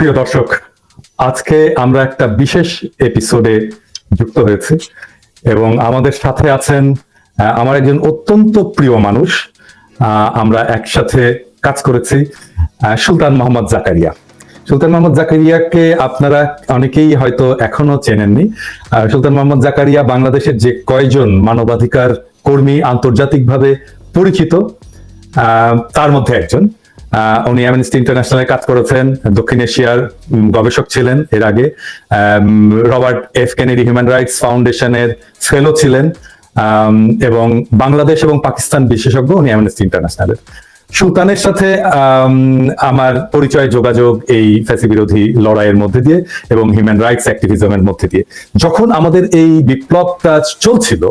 প্রিয় দর্শক, আজকে আমরা একটা বিশেষ এপিসোডে যুক্ত হয়েছি এবং আমাদের সাথে আছেন আমার একজন অত্যন্ত প্রিয় মানুষ আমরা একসাথে কাজ করেছি সুলতান মোহাম্মদ জাকারিয়া। সুলতান মোহাম্মদ জাকারিয়াকে আপনারা অনেকেই হয়তো এখনও চেনেননি। সুলতান মোহাম্মদ জাকারিয়া বাংলাদেশের যে কয়জন মানবাধিকার কর্মী আন্তর্জাতিকভাবে পরিচিত তার মধ্যে একজন। উনি অ্যামনেস্টি ইন্টারন্যাশনালে কাজ করেছেন দক্ষিণ এশিয়ার গবেষক ছিলেন এর আগে। Robert F Kennedy human rights ফাউন্ডেশনের ফেলো ছিলেন এবং বাংলাদেশ এবং পাকিস্তান বিশেষজ্ঞ উনি অ্যামনেস্টি ইন্টারন্যাশনালের সুলতানের সাথে আম, আমার পরিচয় যোগাযোগ এই ফ্যাসি বিরোধী লড়াইয়ের মধ্যে দিয়ে এবং হিউম্যান রাইটস অ্যাক্টিভিজমের মধ্যে দিয়ে। যখন আমাদের এই বিপ্লবটা চলছিল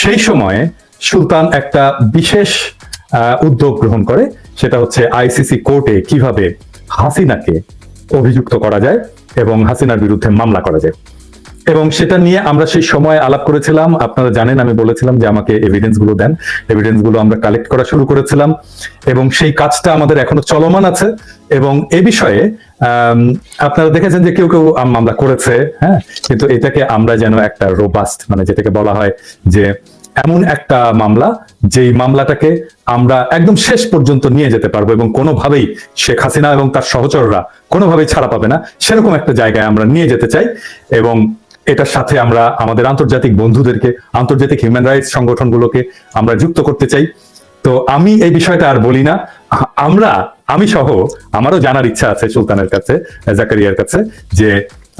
সেই সময়ে সুলতান একটা বিশেষ উদ্যোগ গ্রহণ করে সেটা হচ্ছে আইসিসি কোর্টে কীভাবে হাসিনাকে অভিযুক্ত করা যায় এবং হাসিনার বিরুদ্ধে মামলা করা যায়। এবং সেটা নিয়ে আমরা সেই সময় আলাপ করেছিলাম। আপনারা জানেন, আমি বলেছিলাম যে আমাকে এভিডেন্সগুলো দেন। এভিডেন্সগুলো আমরা কালেক্ট করা শুরু করেছিলাম। এবং সেই কাজটা আমাদের এখনও চলমান আছে। এবং এ বিষয়ে আপনারা দেখেছেন যে কেউ কেউ মামলা করেছে হ্যাঁ? কিন্তু এটাকে আমরা যেন একটা রোবাস্ট মানে যেটাকে বলা হয় যে এমন একটা মামলা, যেই মামলাটাকে আমরা একদম শেষ পর্যন্ত নিয়ে যেতে পারব এবং কোনোভাবেই শেখ হাসিনা এবং তার সহচররা কোনোভাবেই ছাড়া পাবে না, সেরকম একটা জায়গায় আমরা নিয়ে যেতে চাই এবং এটার সাথে আমরা আমাদের আন্তর্জাতিক বন্ধুদেরকে, আন্তর্জাতিক হিউম্যান রাইটস সংগঠনগুলোকে আমরা যুক্ত করতে চাই। তো আমি এই বিষয়টা আর বলি না, আমরা, আমি সহ, আমারও জানার ইচ্ছা আছে সুলতানের কাছে, জাকারিয়ার কাছে, যে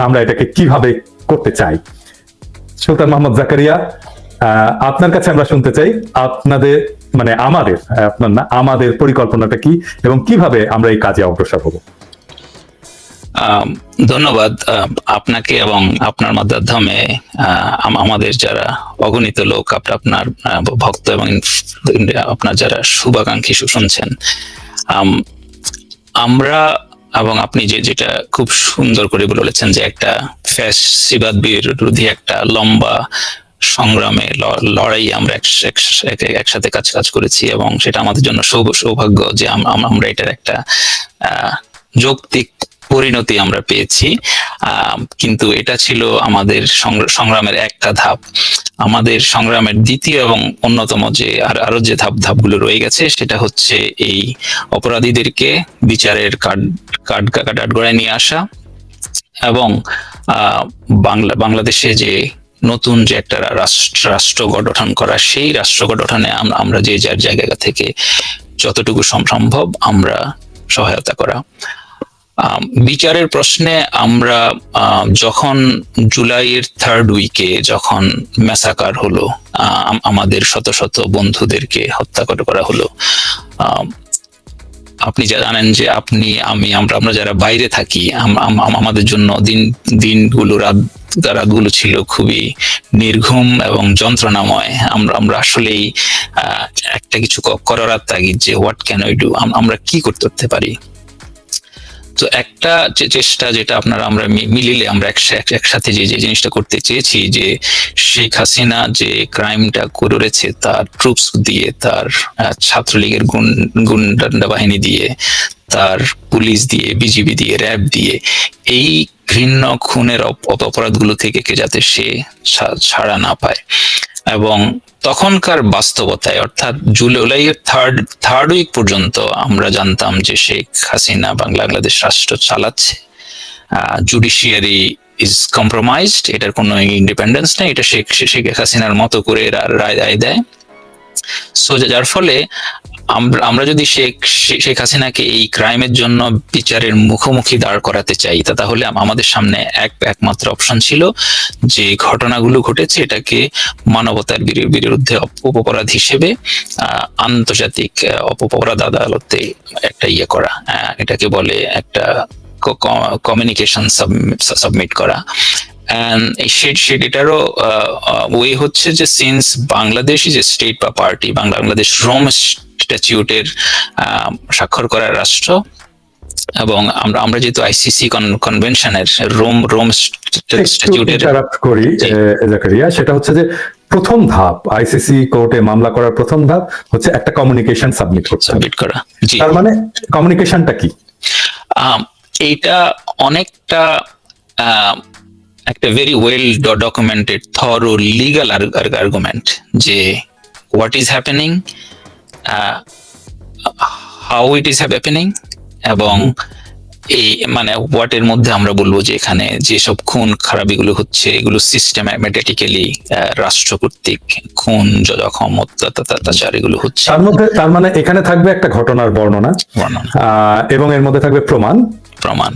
আমরা এটাকে কীভাবে করতে চাই। সুলতান মোহাম্মদ জাকারিয়া আপনার কাছে আমরা শুনতে চাই আপনাদের মানে আমাদের আপনার না আমাদের পরিকল্পনাটা কি এবং কীভাবে আমরা এই কাজে অগ্রসর হব? ধন্যবাদ আপনাকে এবং আপনার মাধ্যমে আমাদের যারা অগণিত লোক আপ- আপনার ভক্ত এবং আপনার যারা শুভাকাঙ্ক্ষী শুনছেন আম, আমরা এবং আপনি যে যেটা খুব সুন্দর করে বলেছেন যে একটা ফ্যাসিবাদ বিরোধী একটা লম্বা সংগ্রামে লড়াই আমরা এক- এক- এক- একসাথে কাজ কাজ করেছি এবং সেটা আমাদের জন্য সৌভ- সৌভাগ্য যে আম- আম- আমরা এটার একটা যৌক্তিক পরিণতি আমরা পেয়েছি। কিন্তু এটা ছিল আমাদের সংগ্র- সংগ্রামের একটা ধাপ। আমাদের সংগ্রামের দ্বিতীয় এবং অন্যতম যে আর আরও যে ধাপ ধাপগুলো রয়ে গেছে সেটা হচ্ছে এই অপরাধীদেরকে বিচারের কাঠ কাঠ কাঠগড়ায় নিয়ে আসা এবং বাংলা বাংলাদেশে যে নতুন যে একটা রাষ্ট্র রাষ্ট্র গঠন করা, সেই রাষ্ট্র গঠনে আম- আমরা যে যার জায়গা থেকে যতটুকু সম- সম্ভব আমরা সহায়তা করা। বিচারের প্রশ্নে আমরা যখন জুলাইয়ের থার্ড উইকে যখন ম্যাসাকার হলো আমাদের শত শত বন্ধুদেরকে হত্যা করে হলো আপনি যা জানেন যে আপনি, আমি, আমরা আমরা যারা বাইরে থাকি, আম- আম- আম- আমাদের জন্য দিন, দিনগুলো, রাত রাতগুলো ছিল খুবই নির্ঘুম এবং যন্ত্রণাময়। আমরা আমরা আসলেই একটা কিছু করার তাগিদ যে হোয়াট ক্যান উই ডু আমরা কি করতে পারি? তো একটা চেষ্টা যেটা আপনারা আমরা মিলিলে আমরা একসা- এক- একসাথে যে যে জিনিসটা করতে চেয়েছি যে, শেখ হাসিনা যে ক্রাইমটা করেছে তার ট্রুপস দিয়ে, তার ছাত্রলীগের গুন গুন্ডা বাহিনী দিয়ে, তার পুলিশ দিয়ে, বিজিবি দিয়ে, র্যাব দিয়ে, এই ঘৃণ্য খুনের অপ- অপ- অপরাধগুলো থেকে যাতে সে ছাড়া না পায়। এবং তখনকার বাস্তবতায়, অর্থাৎ জুলাইয়ের থার্ড থার্ড উইক পর্যন্ত আমরা জানতাম যে শেখ হাসিনা বাংলা- বাংলাদেশ রাষ্ট্র চালাচ্ছে। জুডিশিয়ারি ইজ কম্প্রোমাইজড এটার কোনো ইন্ডিপেন্ডেন্স নেই, এটা শেখ শেখ হাসিনার মতো করে রায় দেয়। সো যার ফলে আমরা যদি শেখ শেখ হাসিনাকে এই ক্রাইমের জন্য বিচারের মুখোমুখি দাঁড় করাতে চাই তা তাহলে আমাদের সামনে এক একমাত্র অপশন ছিল যে ঘটনাগুলো ঘটেছে এটাকে মানবতার বিরু- বিরুদ্ধে অপপরাধ হিসেবে আন্তর্জাতিক আহ, অপরাধ আদালতে একটা ইয়ে করা এটাকে বলে একটা কমিউনিকেশন সাবমিট করা। সেটারও ওয়ে হচ্ছে যে সিন্স বাংলাদেশ ইজ স্টেট বা পার্টি বাংলাদেশ রোম স্ট্যাচিউটের স্বাক্ষর করা রাষ্ট্র এবং আমরা আমরা যেহেতু আইসিসি কনভেনশনের রোম রোম স্ট্যাচিউটের করি জাকারিয়া সেটা হচ্ছে যে প্রথম ধাপ আইসিসি কোর্টে মামলা করার প্রথম ধাপ হচ্ছে একটা কমিউনিকেশন সাবমিট করতে। সাবমিট করা জি। তার মানে কমিউনিকেশনটা কি? এইটা অনেকটা একটা very well documented thorough legal argument যে what is happening how it is happening এবং এই মানে হোয়াট এর মধ্যে আমরা বলব যে এখানে যেসব খুন খারাপিগুলো হচ্ছে এগুলো সিস্টেম্যাটিক্যালি রাষ্ট্র কর্তৃক খুন জখম অত্যাচার এগুলো হচ্ছে। তার মধ্যে তার মানে এখানে থাকবে একটা ঘটনার বর্ণনা এবং এর মধ্যে থাকবে প্রমাণ। প্রমাণ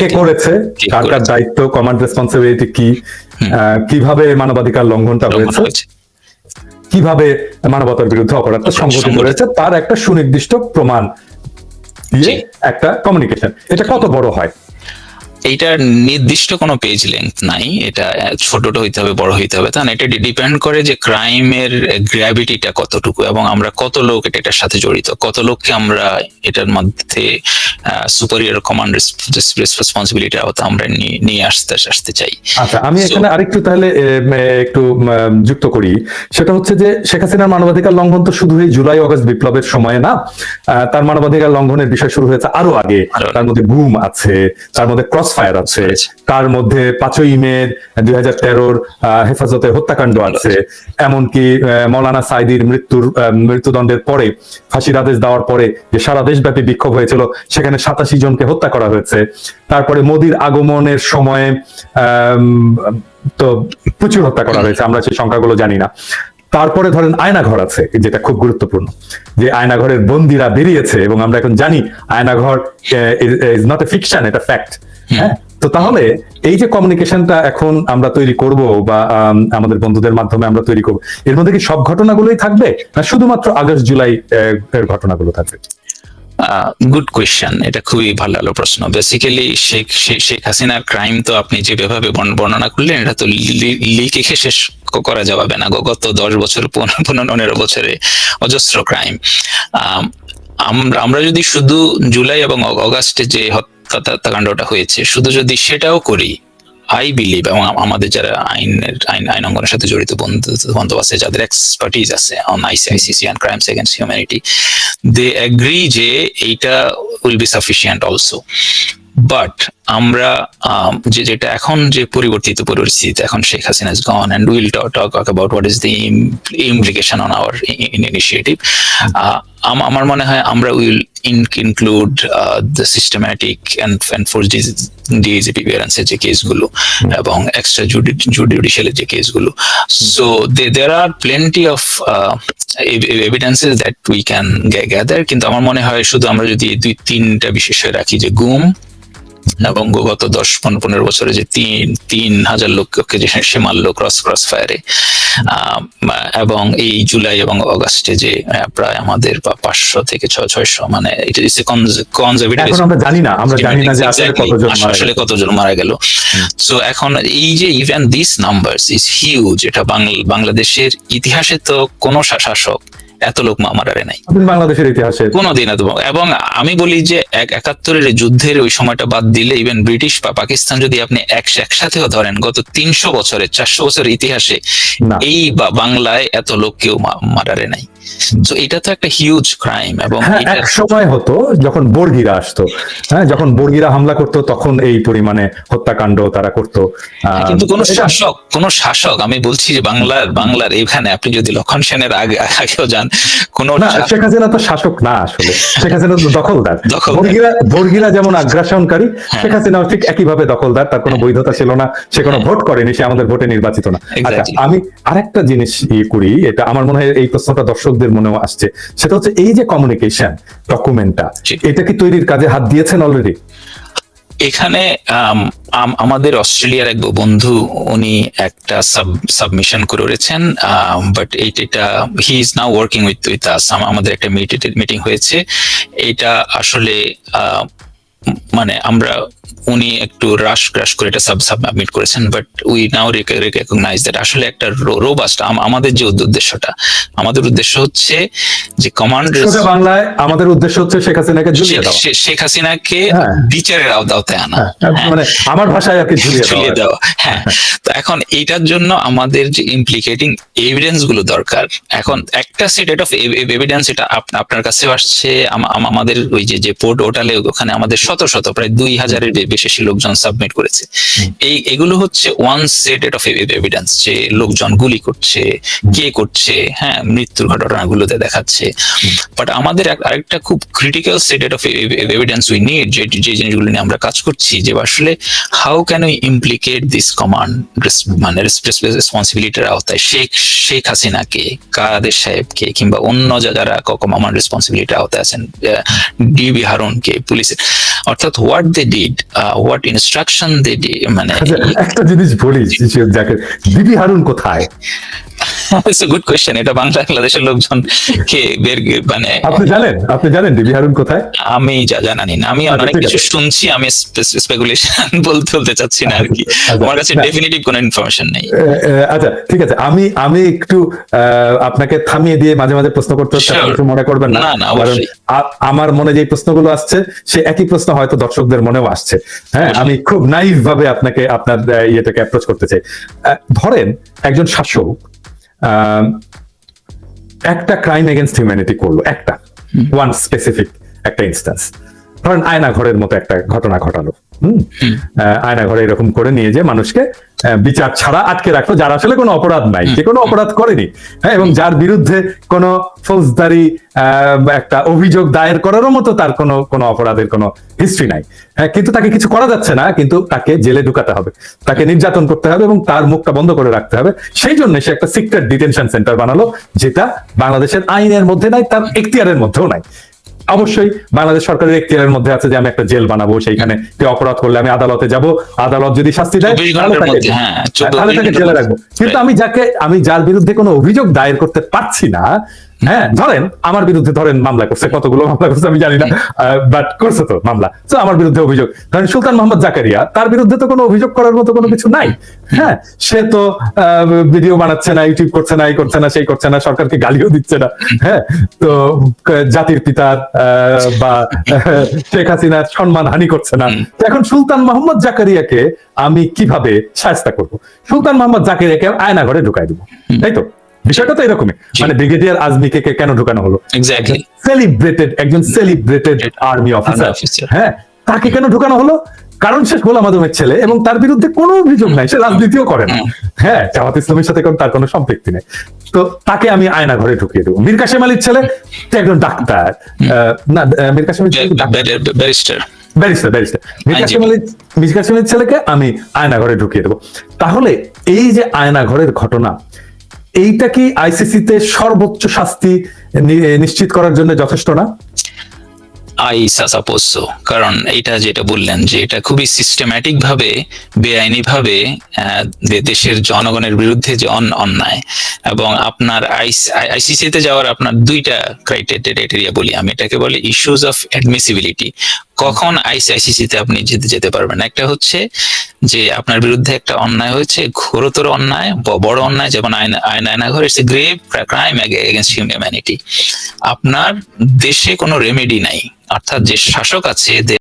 কে করেছে কার কার দায়িত্ব কমান্ড রেসপন্সিবিলিটি কি কীভাবে মানবাধিকার লঙ্ঘনটা হয়েছে। কীভাবে মানবতার বিরুদ্ধে অপরাধটা সংগঠিত করেছে হয়েছে তার একটা সুনির্দিষ্ট প্রমাণ দিয়ে একটা কমিউনিকেশন এটা কত বড় হয়? এইটার নির্দিষ্ট কোনো পেজ লেন্থ নাই। এটা ছোটটা হইতে হবে বড় হইতে হবে তা না এটা ডিপেন্ড করে যে ক্রাইমের গ্র্যাভিটিটা কতটুকু এবং আমরা কত লোক এটা এটার সাথে জড়িত। কত লোককে আমরা এটার মধ্যে সুপারিয়র কমান্ড রেসপন্সিবিলিটি আওতা আমরা নিয়ে- আসতে আসতে চাই। আচ্ছা আমি এখানে আরেকটু তাহলে একটু যুক্ত করি। সেটা হচ্ছে যে শেখ হাসিনার মানবাধিকার লঙ্ঘন তো শুধু এই জুলাই অগস্ট বিপ্লবের সময় না? তার মানবাধিকার লঙ্ঘনের বিষয় শুরু হয়েছে আরও আগে। আরও আগে। তার মধ্যে গুম আছে তার মধ্যে ক্রস ফায়ার আছে। তার মধ্যে পাঁচই মে দুই হাজার তেরোর হেফাজতে হত্যাকাণ্ড আছে। এমনকি মৌলানা সাইদির মৃত্যুর মৃত্যুদণ্ডের পরে, ফাঁসির আদেশ দেওয়ার পরে যে সারা দেশব্যাপী বিক্ষোভ হয়েছিল, সেখানে সাতাশি জনকে হত্যা করা হয়েছে। তারপরে মোদির আগমনের সময়ে তো প্রচুর হত্যা করা হয়েছে, আমরা সেই সংখ্যাগুলো জানি না। তারপরে ধরেন আয়নাঘর আছে, যেটা খুব গুরুত্বপূর্ণ। যে আয়নাঘরের বন্দিরা বেরিয়েছে, এবং আমরা এখন জানি Aynaghar is not a fiction এটা ফ্যাক্ট হ্যাঁ? তো তাহলে এই যে কমিউনিকেশনটা এখন আমরা তৈরি করব বা আম, আমাদের বন্ধুদের মাধ্যমে আমরা তৈরি করব এর মধ্যে কি সব ঘটনাগুলোই থাকবে? না শুধুমাত্র আগস্ট জুলাই এর ঘটনাগুলো থাকবে? গুড কোয়েশ্চেন এটা খুবই ভালো ভালো প্রশ্ন। বেসিক্যালি শেখ শেখ- হাসিনার ক্রাইম তো আপনি যেভাবে বর্ণনা করলেন এটা তো লিখে শেষ করা যাবে না। গত দশ বছর পনেরো পনেরো বছরে অজস্র ক্রাইম আমরা আমরা যদি শুধু জুলাই এবং অগ- অগাস্টে যে হত্যাকাণ্ডটা হয়েছে। শুধু যদি সেটাও করি আই বিলিভ এবং আমাদের যারা আইনের, আইন আইন অঙ্গনের সাথে জড়িত বন্ধু বন্ধু আছে, যাদের এক্সপার্টিজ আছে on ICICC and crimes against humanity they agree যে এইটা will be sufficient also but আমরা আম, যে যেটা এখন যে পরিবর্তিত পরিস্থিতি এখন Sheikh Hasina is gone and will talk about what is the implication on our initiative আমার মনে হয় আমরা will include the systematic and enforce DAGP ক্লিয়ারেন্সের যে কেসগুলো এবং এক্সট্রা জুডিশিয়ালের যে কেসগুলো so there are plenty of evidences that we can gather কিন্তু আমার মনে হয় শুধু আমরা যদি দুই তিনটা বিশেষয় রাখি যে গুম এবং গত দশ পনেরো বছরে যে তিন তিন হাজার লোককে যে সে মারলো ক্রস ক্রস ফায়ারে এবং এই জুলাই এবং অগাস্টে যে প্রায় আমাদের পাঁচশো থেকে ছয় ছয়শো মানে এটা ইস আমরা জানি না আমরা জানি না যে আসলে কতজন মারা। গেল। সো এখন এই যে even this numbers is huge এটা বাংল- বাংলাদেশের ইতিহাসে তো কোনো শাসক এত লোক মারারে নাই। বাংলাদেশের ইতিহাসে কোনোদিন এত এবং আমি বলি যে এক একাত্তরের যুদ্ধের ওই সময়টা বাদ দিলে ইভেন ব্রিটিশ বা পাকিস্তান যদি আপনি এক- একসাথেও ধরেন গত তিনশো বছরের চারশো বছরের ইতিহাসে এই বা- বাংলায় এত লোক কেউ মারারে নাই। তো এটা তো একটা হিউজ ক্রাইম এবং হ্যাঁ এক সময় হতো যখন বর্গিরা আসতো। হ্যাঁ যখন বর্গিরা হামলা করতো তখন এই পরিমাণে হত্যাকাণ্ড তারা করতো। আহ, কিন্তু কোন শাসক কোন শাসক আমি বলছি যে বাংলার বাংলার এখানে আপনি যদি লক্ষণ সেনের আগে আগেও যান কোন শেখ হাসিনা তো শাসক না আসলে শেখ হাসিনা তো দখলদার। বর্গিরা বর্গিরা যেমন আগ্রাসনকারী হ্যাঁ। শেখ হাসিনাও ঠিক একইভাবে দখলদার তার কোনো বৈধতা ছিল না সে কোনো ভোট করেনি সে আমাদের ভোটে নির্বাচিত না আচ্ছা. আমি আরেকটা জিনিস ইয়ে করি এটা আমার মনে হয় এই প্রশ্নটা দর্শকদের মনেও আসছে সেটা হচ্ছে এই যে কমিউনিকেশন ডকুমেন্টটা। এটা কি তৈরির কাজে হাত দিয়েছেন অলরেডি এখানে আম, আম- আমাদের অস্ট্রেলিয়ার এক বন্ধু উনি একটা সাব সাবমিশন করে করেছেন বাট এটা he is now working with with us আমাদের একটা মিটিং হয়েছে। এটা আসলে মানে আমরা উনি একটু রাশ ক্রাশ করে এটা সাব সাবমিট করেছেন but we now recognise that আসলে একটা রোবাস্ট আমাদের যে উদ্দেশ্যটা আমাদের উদ্দেশ্য হচ্ছে যে কমান্ড বাংলায় আমাদের উদ্দেশ্য হচ্ছে শেখ হাসিনাকে ঝুলিয়ে দেওয়া। শেখ হাসিনাকে হ্যাঁ। বিচারের আওতা- আওতায় আনা। হ্যাঁ, মানে আমার ভাষায় আর কি ঝুলিয়ে দেওয়া হ্যাঁ। তো এখন এইটার জন্য আমাদের যে ইমপ্লিকেটিং এভিডেন্সগুলো দরকার এখন একটা সেট অফ এভিডেন্স এটা আপ- আপনার কাছে আসছে আম- আম- আমাদের ওই যে যে পোর্ট ওটালে ওখানে আমাদের শত শত শত প্রায় দুই হাজারের বেশি লোকজন সাবমিট করেছে। এই এগুলো হচ্ছে ওয়ান সেট অফ এভিডেন্স যে লোকজন গুলি করছে কে করছে হ্যাঁ মৃত্যুর ঘটনাগুলোতে দেখাচ্ছে। বাট আমাদের আরেকটা খুব critical set of evidence we need যে যে জিনিসগুলো নিয়ে আমরা কাজ করছি যে আসলে how can we implicate this command মানে রেসপন্সিবিলিটির আওতায় শেখ শেখ হাসিনাকে কাদের সাহেবকে কিংবা অন্য যা- যারা কমান্ড রেসপন্সিবিলিটির আওতায় আছেন ডিবি হারুনকে পুলিশের। অর্থাৎ what they did what instruction মানে আচ্ছা একটা জিনিস বলি দিদি হারুন কোথায়? ইটস গুড কোয়েশ্চেন এটা বাংলাদেশের লোকজন কে বের মানে আপনি জানেন? আপনি জানেন দিদি হারুন কোথায়? আমি যা জানি না। আমি আচ্ছা, অনেক কিছু শুনছি আমি স্পেকুলেশন বলতে বলতে চাচ্ছি না আর কি। আচ্ছা, আমার কাছে। ডেফিনেটিভ কোনো ইনফরমেশন নেই। আচ্ছা ঠিক আছে। আমি আমি একটু আপনাকে থামিয়ে দিয়ে মাঝে মাঝে প্রশ্ন করতে হচ্ছে. আপনি মনে করবেন না। না, কারণ আমার মনে যে প্রশ্নগুলো আসছে সে একই প্রশ্ন হয়তো দর্শকদের মনেও আসছে। হ্যাঁ আমি খুব নাইভ ভাবে আপনাকে আপনার ইয়েটাকে অ্যাপ্রোচ করতে চাই। ধরেন একজন শাসক একটা ক্রাইম এগেনস্ট হিউম্যানিটি করল একটা ওয়ান স্পেসিফিক একটা ইনস্ট্যান্স ধরেন আয়না ঘরের মতো একটা ঘটনা ঘটালো হম? আয়না ঘরে এরকম করে নিয়ে যে মানুষকে বিচার ছাড়া আটকে রাখল যার আসলে কোনো অপরাধ নাই যে কোনো অপরাধ করেনি। হ্যাঁ এবং যার বিরুদ্ধে কোনো ফৌজদারি একটা অভিযোগ দায়ের করারও মতো তার কোনো কোনো অপরাধের কোনো হিস্ট্রি নাই। হ্যাঁ কিন্তু তাকে কিছু করা যাচ্ছে না কিন্তু তাকে জেলে ঢুকাতে হবে। তাকে নির্যাতন করতে হবে এবং তার মুখটা বন্ধ করে রাখতে হবে। সেই জন্য সে একটা সিক্রেট ডিটেনশন সেন্টার বানালো যেটা বাংলাদেশের আইনের মধ্যে নাই তার এখতিয়ারের মধ্যেও নাই। অবশ্যই বাংলাদেশ সরকারের এখতিয়ারের মধ্যে আছে যে আমি একটা জেল বানাবো সেইখানে কেউ অপরাধ করলে আমি আদালতে যাব। আদালত যদি শাস্তি দেয় তাহলে তাকে- হ্যাঁ, 24 তাহলে তাকে জেলে রাখব। কিন্তু আমি যাকে আমি যার বিরুদ্ধে কোনো অভিযোগ দায়ের করতে পারছি না হ্যাঁ ধরেন আমার বিরুদ্ধে ধরেন মামলা করছে কতগুলো মামলা করছে আমি জানি না বাট করছে তো মামলা। তো আমার বিরুদ্ধে অভিযোগ। ধরেন সুলতান মোহাম্মদ জাকারিয়া তার বিরুদ্ধে তো কোনো অভিযোগ করার মতো কোনো কিছু নাই। হ্যাঁ সে তো ভিডিও বানাচ্ছে না ইউটিউব করছে না এই করছে না সেই করছে না সরকারকে গালিও দিচ্ছে না। হ্যাঁ তো জাতির পিতার আহ, বা শেখ হাসিনার সম্মান হানি করছে না। তো এখন সুলতান মোহাম্মদ জাকারিয়াকে আমি কীভাবে সাহায্য করব? সুলতান মোহাম্মদ জাকারিয়াকে আয়না ঘরে ঢুকাই দেবো। তাই তো? বিষয়টা তো এরকমই। মানে ব্রিগেডিয়ার আজমিকে কে- কেন ঢুকানো হলো? সেলিব্রেটেড একজন সেলিব্রেটেড আর্মি অফিসার হ্যাঁ তাকে কেন ঢুকানো হলো? কারণ সে গোলাম আদমের ছেলে এবং তার বিরুদ্ধে কোনো অভিযোগ নাই সে রাজনীতিও করে না। হ্যাঁ জামাত ইসলামের সাথে কোন- তার কোনো সম্পৃক্তি নেই। তো তাকে আমি আয়না ঘরে ঢুকিয়ে দেবো। মীর কাসেম আলীর ছেলে একজন ডাক্তার। না মীর ছেলে barrister. Barrister. Barrister Mir. Kasem Ali- Mir Kasem আলীর ছেলেকে আমি আয়না ঘরে ঢুকিয়ে দেবো। তাহলে এই যে আয়না ঘরের ঘটনা এইটা কি আইসিসিতে সর্বোচ্চ শাস্তি নিশ্চিত করার জন্য যথেষ্ট না? আই সাপোজ কারণ এটা যেটা বললেন যে এটা খুবই সিস্টেম্যাটিক ভাবে বেআইনি ভাবে দেশের জনগণের বিরুদ্ধে যে অন- অন্যায়। এবং আপনার আইসিসি তে যাওয়ার আপনার দুইটা ক্রাইটেরিয়া বলি আমি। এটাকে বলি ইস্যুস অফ অ্যাডমিসিবিলিটি কখন আইসিসি তে আপনি যেতে যেতে পারবেন? একটা হচ্ছে যে আপনার বিরুদ্ধে একটা অন্যায় হয়েছে, ঘোরতর অন্যায় বড় অন্যায়, যেমন আইন আইন Aynaghar it's grave crime against humanity আপনার দেশে কোনো রেমেডি নাই। অর্থাৎ যে শাসক আছে